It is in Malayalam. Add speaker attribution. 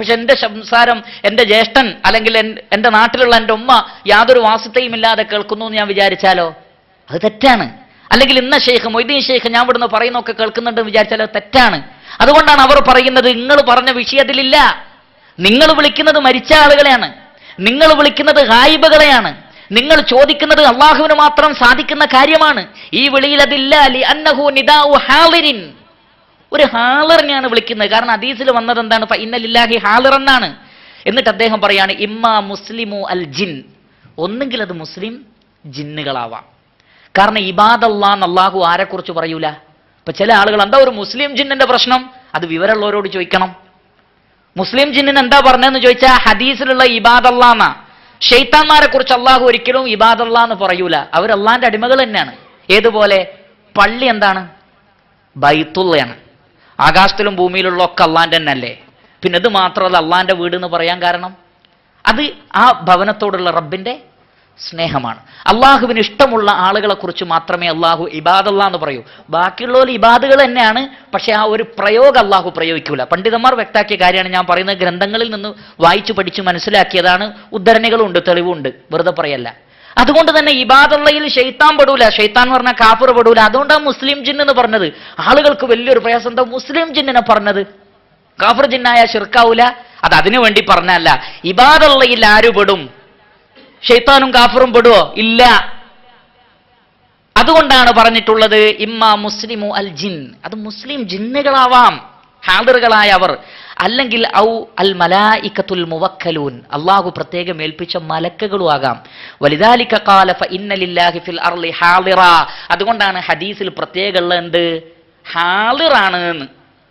Speaker 1: പക്ഷെ എന്റെ സംസാരം എന്റെ ജ്യേഷ്ഠൻ അല്ലെങ്കിൽ എന്റെ നാട്ടിലുള്ള എന്റെ ഉമ്മ യാതൊരു വാസ്തയും ഇല്ലാതെ കേൾക്കുന്നു എന്ന് ഞാൻ വിചാരിച്ചാലോ? അത് തെറ്റാണ്. അല്ലെങ്കിൽ ഇന്ന ഷെയ്ഖ് മൊയ്തീൻ ഷെയ്ഖ് ഞാൻ ഇവിടുന്ന് പറയുന്നൊക്കെ കേൾക്കുന്നുണ്ടെന്ന് വിചാരിച്ചാൽ അത് തെറ്റാണ്? അതുകൊണ്ടാണ് അവർ പറയുന്നത് നിങ്ങൾ പറഞ്ഞ വിഷയത്തിലില്ല. നിങ്ങൾ വിളിക്കുന്നത് മരിച്ച ആളുകളെയാണ്. നിങ്ങൾ വിളിക്കുന്നത് ഹായിബകളെയാണ് നിങ്ങൾ ചോദിക്കുന്നത് അള്ളാഹുവിന് മാത്രം സാധിക്കുന്ന കാര്യമാണ്. ഈ വിളിയിൽ അതില്ല. അന്നഹു നിദാഉ ഹാളിരിൻ ഒരു ഹാലറിനെയാണ് വിളിക്കുന്നത്. കാരണം ഹദീസിൽ വന്നത് എന്താണ് ഇന്നലില്ലാഹി ഹാളിർ എന്നാണ് എന്നിട്ട് അദ്ദേഹം പറയാണ് ഇമ്മ മുസ്ലിമു അൽ ജിൻ. ഒന്നുകിൽ അത് മുസ്ലിം ജിന്നുകളാവാം. കാരണം ഇബാദല്ലാന്ന് അള്ളാഹു ആരെക്കുറിച്ച് പറയൂല? ഇപ്പൊ ചില ആളുകൾ എന്താ ഒരു മുസ്ലിം ജിന്നിന്റെ പ്രശ്നം? അത് വിവരമുള്ളവരോട് ചോദിക്കണം. മുസ്ലിം ജിന്നിന് എന്താ പറഞ്ഞതെന്ന് ചോദിച്ചാൽ ഹദീസിലുള്ള ഇബാദല്ലാന്ന ഷെയ്ത്താന്മാരെ കുറിച്ച് അള്ളാഹു ഒരിക്കലും ഇബാദല്ല എന്ന് പറയൂല. അവർ അള്ളാന്റെ അടിമകൾ തന്നെയാണ്. ഏതുപോലെ? പള്ളി എന്താണ്? ബൈത്തുള്ളയാണ്. ആകാശത്തിലും ഭൂമിയിലുള്ള ഒക്കെ അള്ളാന്റെ തന്നെ അല്ലേ പിന്നെ ഇത് മാത്രമല്ല അള്ളാന്റെ വീട് എന്ന് പറയാൻ കാരണം? അത് ആ ഭവനത്തോടുള്ള റബ്ബിന്റെ സ്നേഹമാണ്. അള്ളാഹുവിന് ഇഷ്ടമുള്ള ആളുകളെ കുറിച്ച് മാത്രമേ അള്ളാഹു ഇബാദല്ല എന്ന് പറയൂ. ബാക്കിയുള്ളവർ ഇബാദുകൾ തന്നെയാണ് പക്ഷേ ആ ഒരു പ്രയോഗം അള്ളാഹു പ്രയോഗിക്കൂല. പണ്ഡിതന്മാർ വ്യക്താക്കിയ കാര്യമാണ് ഞാൻ പറയുന്നത്. ഗ്രന്ഥങ്ങളിൽ നിന്ന് വായിച്ചു പഠിച്ച് മനസ്സിലാക്കിയതാണ് ഉദ്ധരണികളുണ്ട് തെളിവുണ്ട്. വെറുതെ പറയല്ല. അതുകൊണ്ട് തന്നെ ഇബാദുള്ളയിൽ ഷെയ്ത്താൻ പെടൂല. ഷെയ്ത്താൻ എന്ന് പറഞ്ഞാൽ കാഫർ പെടൂല. അതുകൊണ്ടാണ് മുസ്ലിം ജിൻ എന്ന് പറഞ്ഞത്. ആളുകൾക്ക് വലിയൊരു പ്രയാസം എന്താ? മുസ്ലിം ജിന്നിനെ പറഞ്ഞത്. കാഫർ ജിന്നായ ഷിർക്കാവൂല അത് അതിനു വേണ്ടി പറഞ്ഞല്ല ഇബാദുള്ളയിൽ ആര് പെടും? ഷെയ്ത്താനും കാഫറും പെടുവോ? ഇല്ല. അതുകൊണ്ടാണ് പറഞ്ഞിട്ടുള്ളത് ഇമ്മ മുസ്ലിമു അൽ ജിൻ. അത് മുസ്ലിം ജിന്നുകളാവാം. ഹാദറുകളായ അവർ. അല്ലെങ്കിൽ ഔ അൽ മലായിക്കത്തുൽ മുവക്കലൂൻ. അള്ളാഹു പ്രത്യേകം ഏൽപ്പിച്ച മലക്കുകളും ആകാം വലിദാലിക ഖാല ഫ ഇന്നലില്ലാഹി ഫിൽ അർളി ഹാളിറ. അതുകൊണ്ടാണ് ഹദീസിൽ പ്രത്യേകമുള്ള എന്ത്? ഹാളിറാണ് എന്ന്.